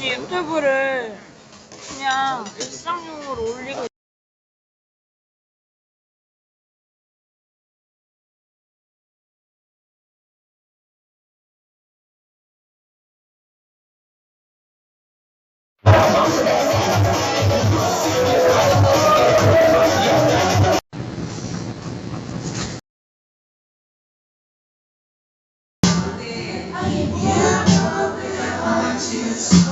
이 유튜브를 그냥 일상용 Thanks.